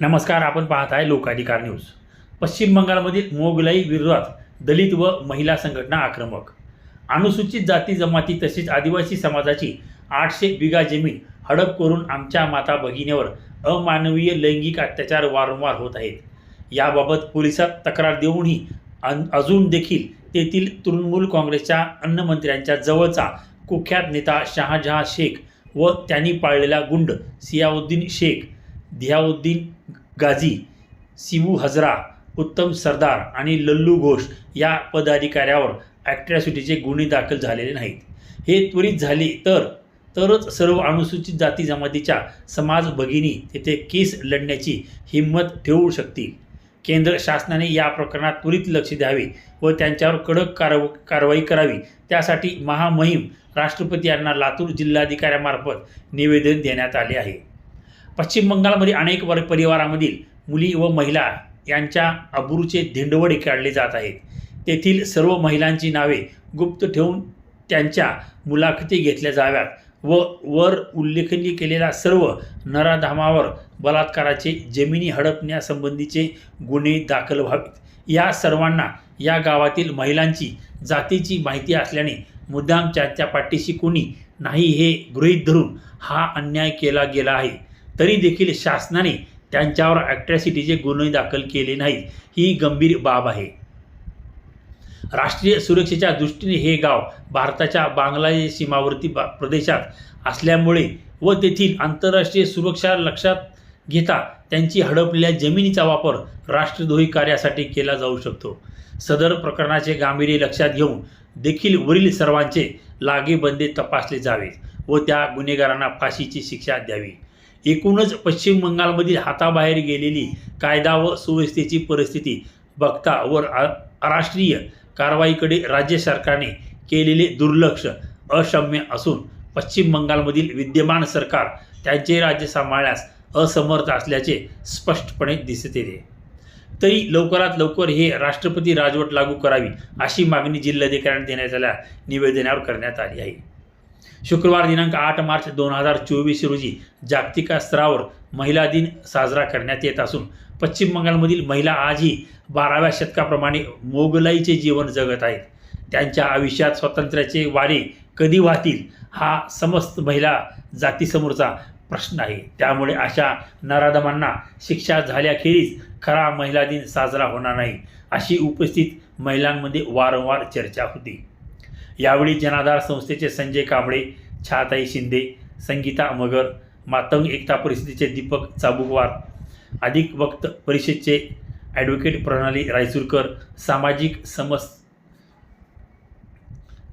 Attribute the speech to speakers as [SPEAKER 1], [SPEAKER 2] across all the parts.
[SPEAKER 1] नमस्कार आपण पाहत आहे लोकाधिकार न्यूज. पश्चिम बंगालमधील मोगलाई विरोधात दलित व महिला संघटना आक्रमक. अनुसूचित जाती जमाती तसेच आदिवासी समाजाची आठशे बिघा जमीन हडप करून आमच्या माता भगिनीवर अमानवीय लैंगिक अत्याचार वारंवार होत आहेत. याबाबत पोलिसात तक्रार देऊनही अन अजून देखील तेथील तृणमूल काँग्रेसच्या अन्नमंत्र्यांच्या जवळचा कुख्यात नेता शहाजहा शेख व त्यांनी पाळलेला गुंड सियाउद्दीन शेख धियाउद्दीन गाझी सिबू हजरा उत्तम सरदार आणि लल्लू घोष या पदाधिकाऱ्यावर ॲक्ट्रॅसिटीचे गुन्हे दाखल झालेले नाहीत. हे त्वरित झाले तर तरच सर्व अनुसूचित जाती जमातीच्या समाज भगिनी तेथे केस लढण्याची हिंमत ठेवू शकतील. केंद्र शासनाने या प्रकरणात त्वरित लक्ष द्यावे व त्यांच्यावर कडक कारव कारवाई करावी. त्यासाठी महामहिम राष्ट्रपती यांना लातूर जिल्हाधिकाऱ्यामार्फत निवेदन देण्यात आले आहे. पश्चिम बंगालमध्ये अनेक वर परिवारामधील मुली व महिला यांच्या अब्रूचे धिंडवडे काढले जात आहेत. तेथील सर्व महिलांची नावे गुप्त ठेवून त्यांच्या मुलाखती घेतल्या जाव्यात व वर उल्लेखनीय केलेल्या सर्व नराधामावर बलात्काराचे जमिनी हडपण्यासंबंधीचे गुन्हे दाखल व्हावेत. या सर्वांना या गावातील महिलांची जातीची माहिती असल्याने मुद्दाम त्यांच्या पाठीशी कोणी नाही हे गृहीत धरून हा अन्याय केला गेला आहे. तरी देखील शासनाने त्यांच्यावर ॲट्रॅसिटीचे गुन्हे दाखल केले नाहीत ही गंभीर बाब आहे. राष्ट्रीय सुरक्षेच्या दृष्टीने हे गाव भारताच्या बांगलादेश सीमावर्ती बा प्रदेशात असल्यामुळे व तेथील आंतरराष्ट्रीय सुरक्षा लक्षात घेता त्यांची हडपलेल्या जमिनीचा वापर राष्ट्रद्रोही कार्यासाठी केला जाऊ शकतो. सदर प्रकरणाचे गांभीर्य लक्षात घेऊन देखील वरील सर्वांचे लागेबंदे तपासले जावे व त्या गुन्हेगारांना फाशीची शिक्षा द्यावी. एकूणच पश्चिम बंगालमधील हाताबाहेर गेलेली कायदा व सुव्यवस्थेची परिस्थिती बघता व राष्ट्रीय कारवाईकडे राज्य सरकारने केलेले दुर्लक्ष अक्षम्य असून पश्चिम बंगालमधील विद्यमान सरकार त्यांचे राज्य सांभाळण्यास असमर्थ असल्याचे स्पष्टपणे दिसत येते तरी लवकरात लवकर हे राष्ट्रपती राजवट लागू करावी अशी मागणी जिल्हाधिकाऱ्यांनी देण्यात आल्या निवेदनावर करण्यात आली आहे. शुक्रवार दिनांक आठ मार्च दोन हजार चोवीस रोजी जागतिक स्तरावर महिला दिन साजरा करण्यात येत असून पश्चिम बंगालमधील महिला आजही बाराव्या शतकाप्रमाणे मोगलाईचे जीवन जगत आहेत. त्यांच्या आयुष्यात स्वातंत्र्याचे वारे कधी वाहतील हा समस्त महिला जातीसमोरचा प्रश्न आहे. त्यामुळे अशा नराधमांना शिक्षा झाल्याखेरीज खरा महिला दिन साजरा होणार नाही अशी उपस्थित महिलांमध्ये वारंवार चर्चा होती. यावेळी जनाधार संस्थेचे संजय कांबळे छाताई शिंदे संगीता मगर मातंग एकता परिषदेचे दीपक चाबुकवार अधिक वक्त परिषदेचे ॲडव्होकेट प्रणाली रायचूरकर सामाजिक समस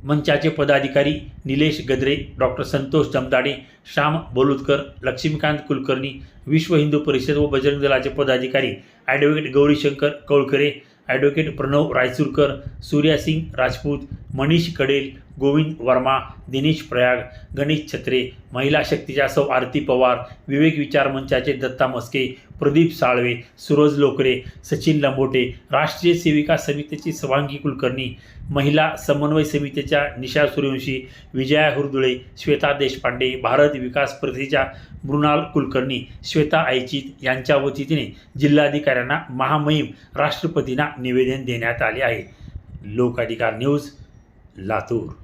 [SPEAKER 1] मंचाचे पदाधिकारी निलेश गद्रे डॉक्टर संतोष जमदाडे श्याम बोलुतकर लक्ष्मीकांत कुलकर्णी विश्व हिंदू परिषद व बजरंग दलाचे पदाधिकारी ॲडव्होकेट गौरीशंकर कौळकरे ॲडव्होकेट प्रणव रायचूरकर सूर्यासिंग राजपूत मनीष कडेल गोविंद वर्मा दिनेश प्रयाग गणेश छत्रे महिला शक्तीच्या सौ आरती पवार विवेक विचार मंचाचे दत्ता मस्के प्रदीप साळवे सूरज लोकरे सचिन लंबोटे राष्ट्रीय सेविका समितीची सवांगी कुलकर्णी महिला समन्वय समितीच्या निशा सूर्यवंशी विजया हुरदुळे श्वेता देशपांडे भारत विकास प्रतिच्या मृणाल कुलकर्णी श्वेता ऐचित यांच्या वतीने जिल्हाधिकाऱ्यांना महामहिम राष्ट्रपतींना निवेदन देण्यात आले आहे. Lokadhikar news Latour.